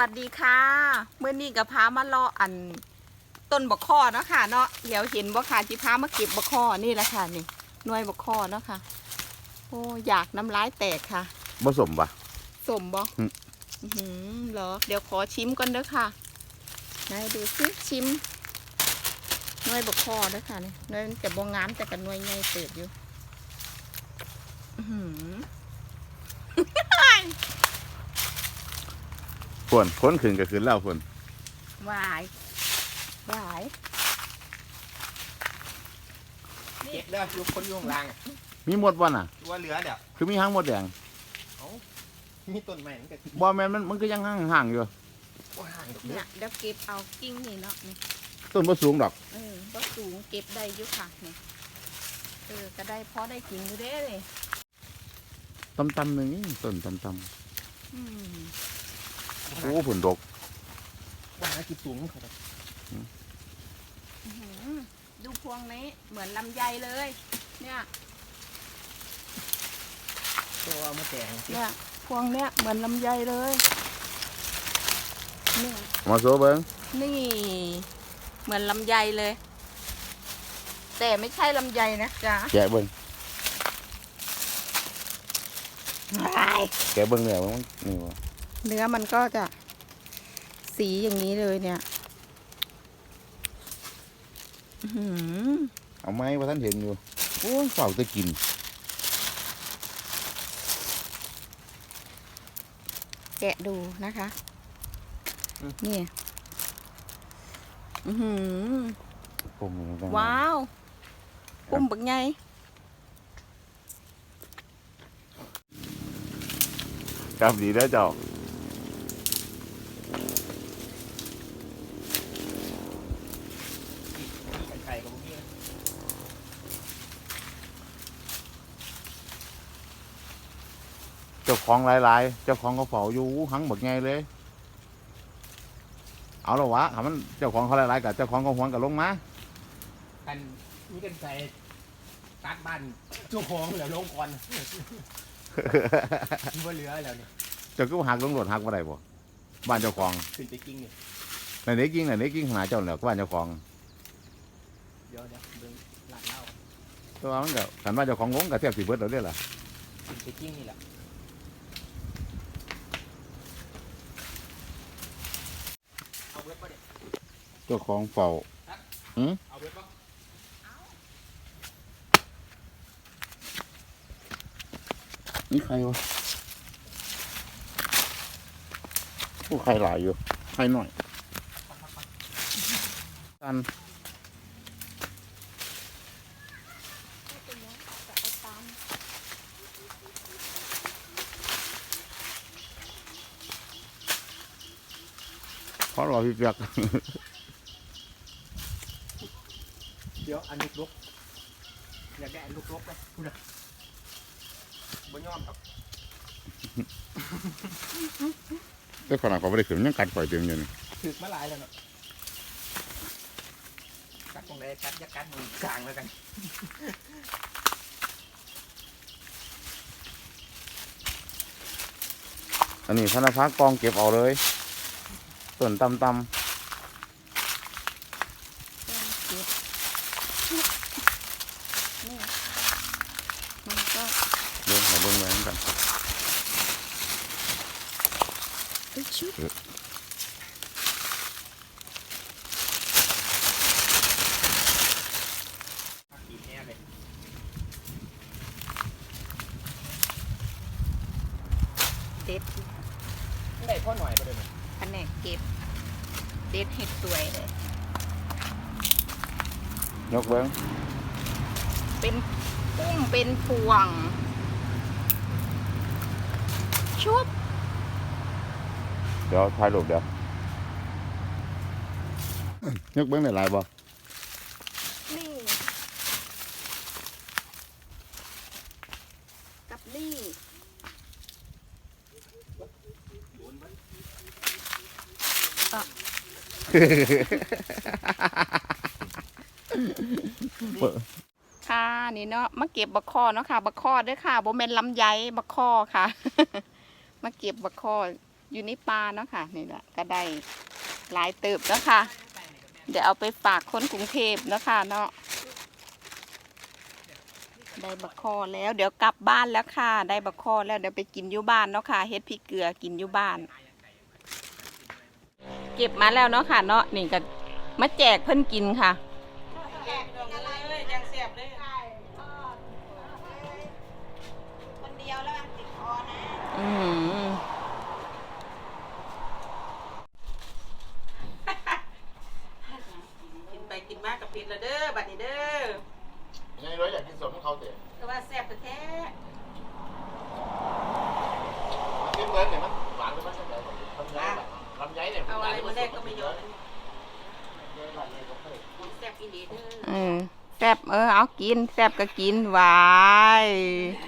วัสดีค่ะเมื่อนี้กับพามาเลาะอันต้นบกข้อเนาะค่ะเนาะเดี๋ยวเห็นบ่ค่ะที่พามาเก็บบกข้อนี่แหละค่ะนี่หน่วยบกข้อเนาะค่ะโอ้อยากน้ำลายแตกค่ะผสมปะ สมบ่อืม อื้อหือเหรอเดี๋ยวขอชิมก่อนเด้อค่ะไหนดูซิชิมหน่วยบกข้อเด้อค่ะนี่หน่วยมันแต่บ่งามแต่กับหน่วยใหญ่เติบอยู่อื้อหือ ฝนค้นขึ้นก็ขึ้นแล้วฝนหวายหวายเก็บแล้วอยู่คนอยู่ข้างล่างอะมีหมดบ่น่ะ ว่าเหลือเดี๋ยวคือมีหางหมดแดงมีต้นไม้มันก็บ่แม่นมันมันก็ยังห่างๆอยู่ว่าห่างดอกเนี่เนี้ยเดี๋ยวเก็บเอากิ่งนี่เนาะนี่ต้นบ่สูงดอกเออก็สูงเก็บได้อยู่ค่ะนี่เออก็ได้พอได้กินอยู่เด้เลยต่ำๆหนึงนี่ต้นต่ำอืมๆ โอ้ฝนตกว่าหากี่สูงเขาอื้อหือดูพวงนี้เหมือนลำไยเลย เนี่ยตัวมาแต่งเนี่ยพวงเนี้ยเหมือนลำไยเลยเนี่ยเอามาโซเบิ่งนี่ เหมือนลำไยเลย แต่ไม่ใช่ลำไยนะจ๊ะแกะเบิ่งว้ายแกะเบิ่งเนี่ยมันนี่บ่ เนื้อมันก็จะสีอย่างนี้เลยเนี่ยอื้อหือเอาไม้ว่าท่านเห็นอยู่ โอ้ยเฝ้าจะกิน แกะดูนะคะ นี่อือหือผมมันจังว้าว ปุ่มบักไงครับดีเด้อเจ้า กันไข่กับพวกนี้ เจ้าของหลายๆ เจ้าของเขาเฝ้าอยู่หังบักไงเลย เอาละวะถ้ามันเจ้าของเขาหลายๆกับเจ้าของเขาหวงกับลงมากันมีกันไข่ตัดบ้านเจ้าของเหลือลงก่อนมีว่าเหลือแล้วเนี่ยเจ้าก็หักลงรถหักบ่ได้บ่บ้านเจ้าของขึ้นไปกิ้งเนี่ยในเด็กกิ้งในเด็กกิ้งขนาดเจ้าแล้วก็บ้านเจ้าของเดี๋ยวเดี๋ยวเบิ่งหลังเล่าแตัวามันก็ขันว่าเจ้าของงงกับเทียบสิเบิดเราได้อล่ะขึ้นไปกิ้งนี่แหละเอาเว็บปะเนี่ย เจ้าของเฝ้าเอาเว็บปะนี่ใครวะโอ้ใครหลายอยู่ ใครหน่อยกันเพราะเรอพี่เปียก เดี๋ยวอันลุกลุกอยากได้อันลุกลุกไหมพูดนะบ่ยอมครับแต่ขนาดเขาไม่ได้ขึ้นมันยังกัดปล่อยเต็มอยู่นี่ถึกมาหลายแล้วเนาะกัดตรงไหนกัดยักกัดมือกลางแล้วกันอันนี้ธนาคารกองเก็บเอาเลยส่วนตำตเก็บนี่มันก็ำเรื่องของเรื่องแรงกัน เอ้ยชุบ อีกแน่เลย เด็ดได้พ่อหน่อยก็ได้ไหมแผนกเก็บ เด็ดเห็ดสวยเลย ยกเบิ้งเป็นพุ่มเป็นพวง ชุบเดี๋ยวถ่ายรูปเดี๋ยวยกเบิ้งได้หลายบ่ นี่ กับนี่ ค่ะนี่เนาะมาเก็บบักคอเนาะค่ะบักคอด้วยค่ะโบเมนลำไยบักคอค่ะ มาเก็บบักคออยู่ในปลาเนาะค่ะนี่แหละก็ได้หลายเติบแล้วค่ะ เดี๋ยวเอาไปฝากคนกรุงเทพเนาะค่ะเนาะได้บักคอแล้วเดี๋ยวกลับบ้านแล้วค่ะ ได้บักคอแล้วเดี๋ยวไปกินอยู่บ้านเนาะค่ะเฮ็ดพริกเกลือกินอยู่บ้าน เก็บมาแล้วเนาะค่ะ เนาะนี่ก็มาแจกเพิ่นกินค่ะ แจกกันเลยยังเสียบเลยคนเดียวแล้วมันติดคอนะ อืม กินไปกินมากกับพิษละเด้อบัดนี้เด้อ ยังร้อยอยากกินสดของเขาเตะ ก็ว่าแซ่บแท้ กินเหมือนเนี่ยมันหวานหรือมันยังไงลำไยลำไยเนี่ย เอาอะไรมา แรกก็ไม่ยอมแซ่บอีหลีเด้อเออแซบเออเอากินแซบก็กินหวาย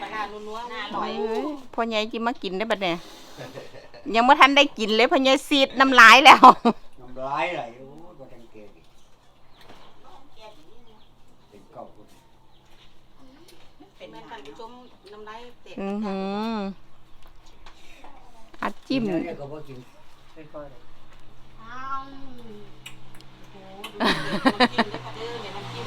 ปลาร้านัวๆน่าอร่อยเอ้ยพ่อใหญ่กินมากินได้บัดเนี่ยยังไม่ทันได้กินเลยพ่อใหญ่ซีดน้ำลายแล้ว น้ำร้ายไหลโอ้ยบ่ทันเกลีเป็นเก่าคนเป็นแม่ท่านผู้ชมน้ำลายเตะอือหืออัดจิ้ม เดี๋ยวเนี่ยก็บ่กินค่อยๆเลยโอ้ดูเด้อ น้ำจิ้มเด้อเนี่ยน้ำจิ้ม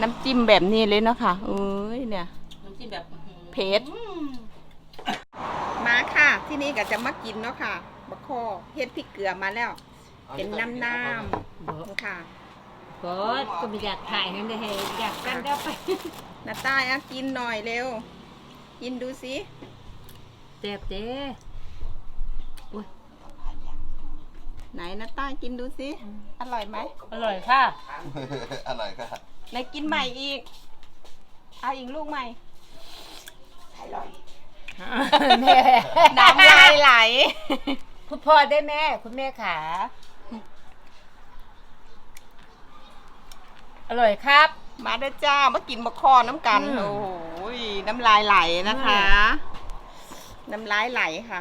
น้ำจิ้มแบบนี้เลยเนาะค่ะเอ้ยเนี่ยน้ำจิ้มแบบอื้อหือเผ็ดมาค่ะ ที่นี่ก็จะมากินเนาะค่ะบะคอเฮ็ดพริกเกลือมาแล้ว เป็นน้ำน้ำค่ะก็ก็ไม่อยากถ่ายให้ได้ให้อยากกันเดี๋ยวไปนาต้ายอะกินหน่อยเร็ว กินดูสิเจ็บเจ๊ ไหนนาต้ากินดูสิ อร่อยไหมอร่อยค่ะอะไรก็ไหนกินใหม่อีก เอาอีกลูกใหม่แม่น้ำลายไหลคุณพ่อได้แม่ คุณแม่ขา อร่อยครับ มาเด้อจ้ามากินบะคอน้ำกัน อืม โอ้โหน้ำลายไหลนะคะ น้ำลายไหลค่ะ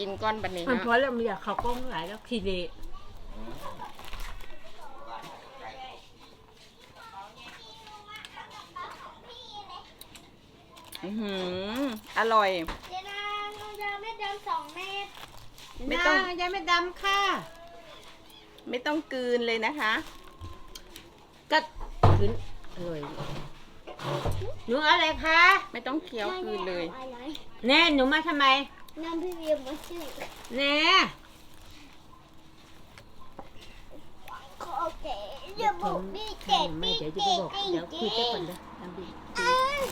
กินก้อนบันนี้มันนะพอแล้วไม่อยากเขากล้องหลายแล้วทีเดียวอื้อหืออร่อย เจนางยาไม่ดำสองเม็ดไม่ต้องน้ยังไม่ดำค่ะไม่ต้องกลืนเลยนะคะก็ขึ้นอร่อยหนูเอาอะไรคะ ไม่ต้องเคี้ยวกลืนเลยอะไรแน่หนูมาทำไม น้ำพี่เวียมาชื่อแน่ขอเก๋อย่าบอกพี่เก๋ไม่พี่เดี๋ยวจะเก๋บอกจริงเดี๋ยวจคุริยงกันก่อนเด้อน้ำบี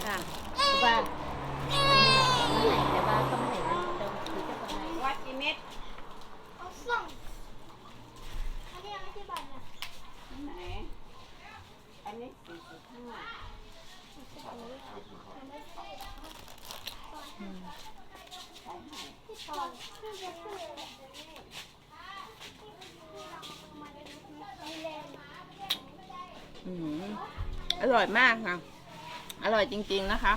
ค่ะว่าแต่ว่าก็ไม่เห็นเราคุยกันก่อนวัดกี่เม็ดเอาส่งอันนี้ยังไม่ใช่บัตรนะไหนอันนี้สี่สิบห้า อร่อยมากค่ะ อร่อยจริง ๆ นะคะ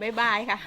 บ๊ายบายค่ะ